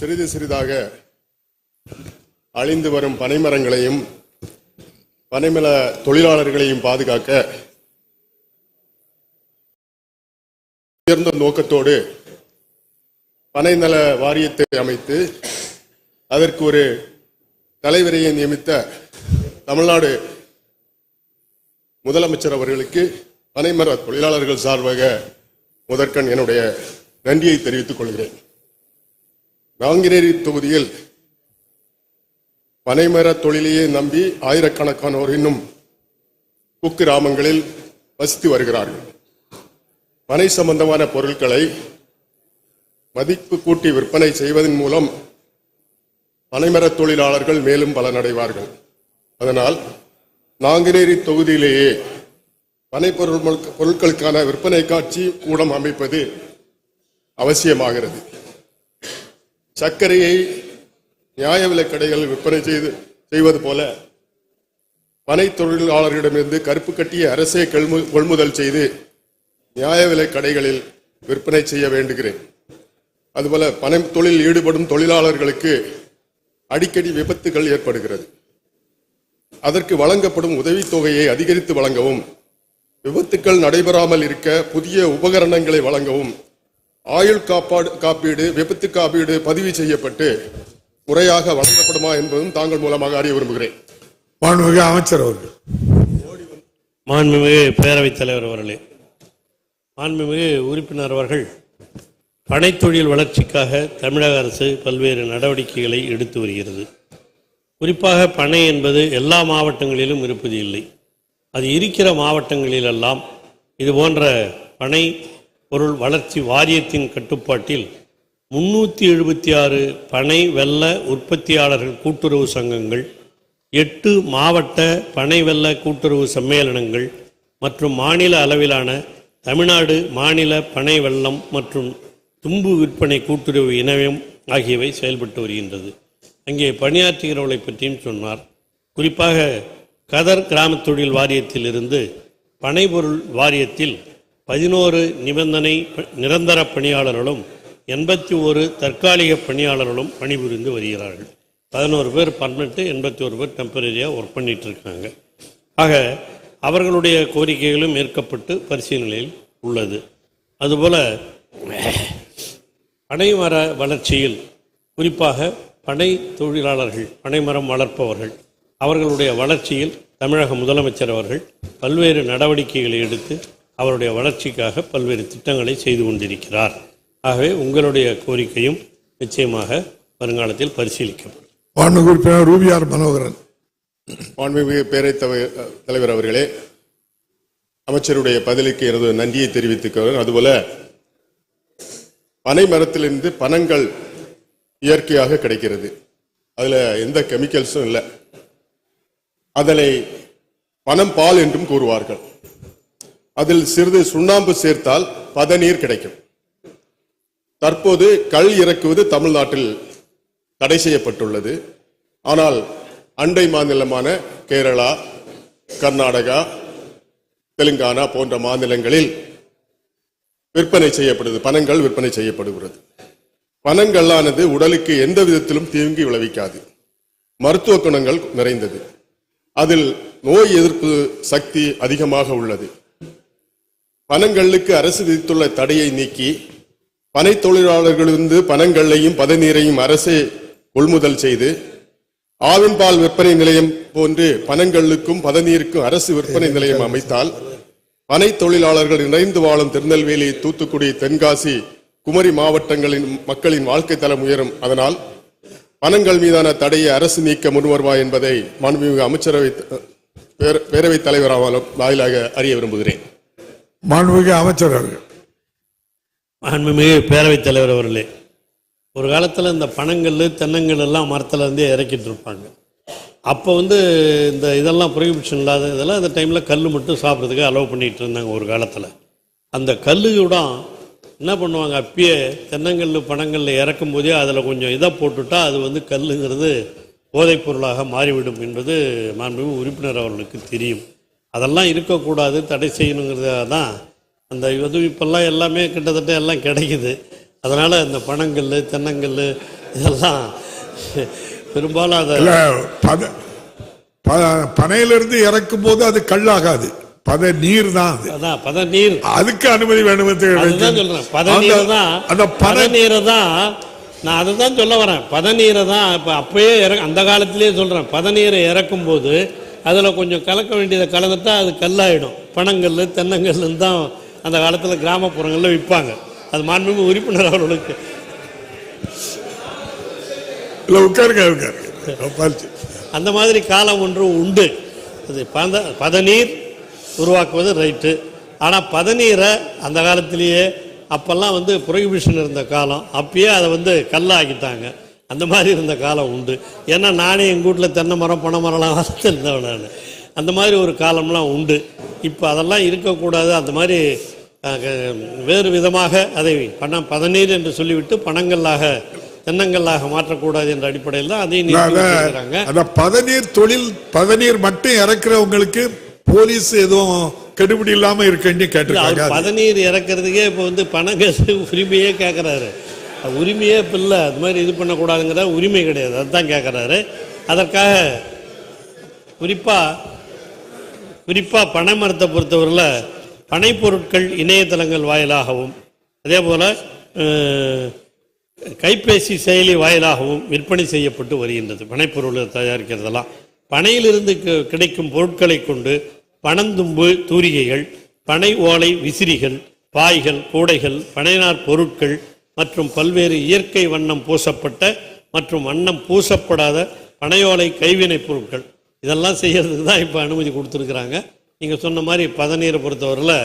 சிறிது சிறிதாக அழிந்து வரும் பனைமரங்களையும் பனைமல தொழிலாளர்களையும் பாதுகாக்க உயர்ந்த நோக்கத்தோடு பனைநல வாரியத்தை அமைத்து அதற்கு ஒரு தலைவரையை நியமித்த தமிழ்நாடு முதலமைச்சர் அவர்களுக்கு பனைமர தொழிலாளர்கள் சார்பாக முதற்கண் என்னுடைய நன்றியை தெரிவித்துக் கொள்கிறேன். நாங்குநேரி தொகுதியில் பனைமர தொழிலையே நம்பி ஆயிரக்கணக்கானோர் இன்னும் குக்கிராமங்களில் வசித்து வருகிறார்கள். பனை சம்பந்தமான பொருட்களை மதிப்பு கூட்டி விற்பனை செய்வதன் மூலம் பனைமர தொழிலாளர்கள் மேலும் பலனடைவார்கள். அதனால் நாங்குநேரி தொகுதியிலேயே பனைப்பொருள் பொருட்களுக்கான விற்பனை காட்சி கூடம் அமைப்பது அவசியமாகிறது. சர்க்கரையை நியாய விலை கடைகளில் விற்பனை செய்து செய்வது போல பனை தொழிலாளர்களிடமிருந்து கருப்பு கட்டிய அரசே கொள்முதல் செய்து நியாய விலை கடைகளில் விற்பனை செய்ய வேண்டுகிறேன். அதுபோல பனை தொழில் ஈடுபடும் தொழிலாளர்களுக்கு அடிக்கடி விபத்துகள் ஏற்படுகிறது. அதற்கு வழங்கப்படும் உதவித்தொகையை அதிகரித்து வழங்கவும் விபத்துக்கள் நடைபெறாமல் இருக்க புதிய உபகரணங்களை வழங்கவும் ஆயுள் காப்பாடு காப்பீடு விபத்து காப்பீடு பதிவு செய்யப்பட்டு முறையாக வழங்கப்படுமா என்பதும் தாங்கள் மூலமாக அறிய விரும்புகிறேன். மாண்புமிகு அமைச்சர் அவர்கள். மாண்புமிகு பேரவைத் தலைவர் அவர்களே மாண்புமிகு உறுப்பினர் அவர்கள் பனைத்தொழில் வளர்ச்சிக்காக தமிழக அரசு பல்வேறு நடவடிக்கைகளை எடுத்து வருகிறது. குறிப்பாக பனை என்பது எல்லா மாவட்டங்களிலும் இருப்பது இல்லை. அது இருக்கிற மாவட்டங்களிலெல்லாம் இது போன்ற பனை பொருள் வளர்ச்சி வாரியத்தின் கட்டுப்பாட்டில் முன்னூற்றி எழுபத்தி ஆறு பனை வெள்ள உற்பத்தியாளர்கள் கூட்டுறவு சங்கங்கள் எட்டு மாவட்ட பனை வெள்ள கூட்டுறவு சம்மேளனங்கள் மற்றும் மாநில அளவிலான தமிழ்நாடு மாநில பனை வெள்ளம் மற்றும் தும்பு விற்பனை கூட்டுறவு இணையம் ஆகியவை செயல்பட்டு வருகின்றது. அங்கே பணியாற்றுகிறவர்களை பற்றியும் சொன்னார். குறிப்பாக கதர் கிராமத் தொழில் வாரியத்திலிருந்து பனைபொருள் வாரியத்தில் பதினோரு நிபந்தனை ப- நிரந்தர பணியாளர்களும் எண்பத்தி ஒரு தற்காலிக பணியாளர்களும் பணிபுரிந்து வருகிறார்கள். பதினோரு பேர் பர்மனெண்ட்டு எண்பத்தி ஒரு பேர் டெம்பரரியாக ஒர்க் பண்ணிகிட்டு இருக்காங்க ஆக அவர்களுடைய கோரிக்கைகளும் ஏற்கப்பட்டு பரிசீலனையில் உள்ளது. அதுபோல் பனைமர வளர்ச்சியில் குறிப்பாக பனை தொழிலாளர்கள் பனைமரம் வளர்ப்பவர்கள் அவர்களுடைய வளர்ச்சியில் தமிழக முதலமைச்சர் அவர்கள் பல்வேறு நடவடிக்கைகளை எடுத்து அவருடைய வளர்ச்சிக்காக பல்வேறு திட்டங்களை செய்து கொண்டிருக்கிறார். ஆகவே உங்களுடைய கோரிக்கையும் நிச்சயமாக வருங்காலத்தில் பரிசீலிக்கப்படும். மாண்புமிகு உறுப்பினர் ரூபியார் மனோகரன். மாண்புமிகு பேரவைத் தலைவர் அவர்களே அமைச்சருடைய பதிலுக்கு எனது நன்றியை தெரிவித்துக்கிறேன் அதுபோல பனை மரத்திலிருந்து பனங்கள் இயற்கையாக கிடைக்கிறது. அதுல எந்த கெமிக்கல்ஸும் இல்லை. அதனை பனம் பால் என்றும் கூறுவார்கள். அதில் சிறிது சுண்ணாம்பு சேர்த்தால் பதநீர் கிடைக்கும். தற்போது கல் இறக்குவது தமிழ்நாட்டில் தடை செய்யப்பட்டுள்ளது. ஆனால் அண்டை மாநிலமான கேரளா கர்நாடகா தெலுங்கானா போன்ற மாநிலங்களில் விற்பனை செய்யப்படுது பனங்கள் விற்பனை செய்யப்படுகிறது. பணங்களானது உடலுக்கு எந்த விதத்திலும் தீங்கு விளைவிக்காது. மருத்துவ குணங்கள் நிறைந்தது. அதில் நோய் எதிர்ப்பு சக்தி அதிகமாக உள்ளது. பனங்களுக்கு அரசு விதித்துள்ள தடையை நீக்கி பனை தொழிலாளர்களிருந்து பனங்கல்லையும் பதநீரையும் அரசே கொள்முதல் செய்து ஆவின்பால் விற்பனை நிலையம் போன்று பனங்களுக்கும் பதநீருக்கும் அரசு விற்பனை நிலையம் அமைத்தால் பனை தொழிலாளர்கள் இணைந்து வாழும் திருநெல்வேலி தூத்துக்குடி தென்காசி குமரி மாவட்டங்களின் மக்களின் வாழ்க்கை தரம் உயரும். அதனால் பணங்கள் மீதான தடையை அரசு நீக்க முன்வருமா என்பதை மாண்புமிகு அமைச்சரவை பேரவைத் தலைவர் வாயிலாக அறிய விரும்புகிறேன். மாண்புமிகு அமைச்சர் அவர்கள். மாண்புமிகு பேரவைத் தலைவர் அவர்களே ஒரு காலத்தில் இந்த பணங்கள் தென்னங்கள் எல்லாம் மரத்தில் இருந்தே இறக்கிட்டு இருப்பாங்க. அப்போ வந்து இந்த இதெல்லாம் ப்ரொஹிபிஷன் இல்லாத இதெல்லாம் அந்த டைமில் கல் மட்டும் சாப்பிட்றதுக்கு அலோவ் பண்ணிகிட்டு இருந்தாங்க ஒரு காலத்தில். அந்த கல்லு கூட என்ன பண்ணுவாங்க அப்பயே தென்னங்கல் பணங்களில் இறக்கும் போதே அதில் கொஞ்சம் இதை போட்டுட்டா அது வந்து கல்லுங்கிறது போதைப் பொருளாக மாறிவிடும் என்பது மாண்புமிகு உறுப்பினர் அவர்களுக்கு தெரியும். அதெல்லாம் இருக்கக்கூடாது தடை செய்யணுங்கிறதாக தான் அந்த இது இப்போல்லாம் எல்லாமே கிட்டத்தட்ட எல்லாம் கிடைக்குது. அதனால் இந்த பனங்கல் தென்னங்கல் இதெல்லாம் பெரும்பாலும் அதை பத பனையிலிருந்து இறக்கும் போது அது கல்லாகாது. பத நீர் தான் அது. அதான் பதநீர் அதுக்கு அனுமதி வேணும் அதுதான் சொல்றேன். பதநீரை தான் அந்த பனை பதநீரை தான் நான் அதை தான் சொல்ல வரேன். பதநீரை தான் இப்போ அப்பயே இற அந்த காலத்திலேயே சொல்கிறேன் பதநீரை இறக்கும் போது அதில் கொஞ்சம் கலக்க வேண்டியதை கலந்துட்டா அது கல்லாயிடும். பனங்கல் தென்னங்கல்லுன்னு தான் அந்த காலத்தில் கிராமப்புறங்களில் விற்பாங்க அது மாண்புமிகு உறுப்பினர் அவர்களுக்கு. இல்ல உட்காருங்க உட்காருங்க. அந்த மாதிரி காலம் ஒன்று உண்டு. அது பத பதநீர் உருவாக்குவது ரைட்டு. ஆனால் பதநீரை அந்த காலத்திலேயே அப்போல்லாம் வந்து ப்ரொஹிபிஷன் இருந்த காலம். அப்பயே அதை வந்து கல்லாக்கிட்டாங்க. அந்த மாதிரி இருந்த காலம் உண்டு. ஏன்னா நானே எங்கள் வீட்டில் தென்னை மரம் பனை மரம்லாம் வளர்த்துருந்தவன் நான். அந்த மாதிரி ஒரு காலம்லாம் உண்டு. இப்போ அதெல்லாம் இருக்கக்கூடாது. அந்த மாதிரி வேறு விதமாக அதை பண பதநீர் என்று சொல்லிவிட்டு பணங்களாக தென்னங்கல்லாக மாற்றக்கூடாது என்ற அடிப்படையில் தான் அதையும் பதநீர் தொழில் பதநீர் மட்டும் இறக்குறவங்களுக்கு போலீஸ் எதுவும் கெடுபிடி இல்லாம இருக்கேன்னு கேட்டிருக்காங்க. பதநீர் இறக்குறதுக்கே இப்போ வந்து பணங்காசு உரிமையே கேட்குறாரு உரிமையே இப்போ இல்லை. அது மாதிரி இது பண்ணக்கூடாதுங்கிற உரிமை கிடையாது. அதுதான் கேட்குறாரு அதற்காக குறிப்பாக குறிப்பாக பனை மரத்தை பொறுத்தவரையில் பனைப்பொருட்கள் இணையதளங்கள் வாயிலாகவும் அதே போல் கைபேசி செயலி வாயிலாகவும் விற்பனை செய்யப்பட்டு வருகின்றது. பனைப்பொருளை தயாரிக்கிறதெல்லாம். பனையிலிருந்து கிடைக்கும் பொருட்களை கொண்டு பனந்தும்பு தூரிகைகள் பனை ஓலை விசிறிகள் பாய்கள் கூடைகள் பனைநார் பொருட்கள் மற்றும் பல்வேறு இயற்கை வண்ணம் பூசப்பட்ட மற்றும் வண்ணம் பூசப்படாத பனையோலை கைவினைப் பொருட்கள். இதெல்லாம் செய்கிறதுக்கு தான் இப்போ அனுமதி கொடுத்துருக்குறாங்க. நீங்கள் சொன்ன மாதிரி பதநீரை பொறுத்தவரையில்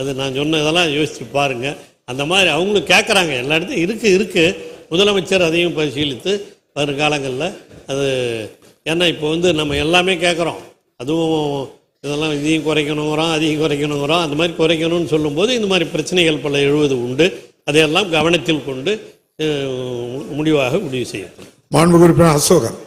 அது நான் சொன்ன இதெல்லாம் பாருங்கள் அந்த மாதிரி அவங்களும் கேட்குறாங்க எல்லா இடத்துலையும் இருக்குது இருக்குது முதலமைச்சர் அதையும் பரிசீலித்து வருங்காலங்களில் அது ஏன்னா இப்போ வந்து நம்ம எல்லாமே கேட்குறோம் அதுவும் இதெல்லாம் இதையும் குறைக்கணுங்கிறோம் அதையும் குறைக்கணுங்கிறோம். அந்த மாதிரி குறைக்கணும்னு சொல்லும்போது இந்த மாதிரி பிரச்சனைகள் பல எழுவது உண்டு. அதையெல்லாம் கவனத்தில் கொண்டு முடிவாக முடிவு செய்யப்படும் மாண்பு உறுப்பினர் அசோகன்.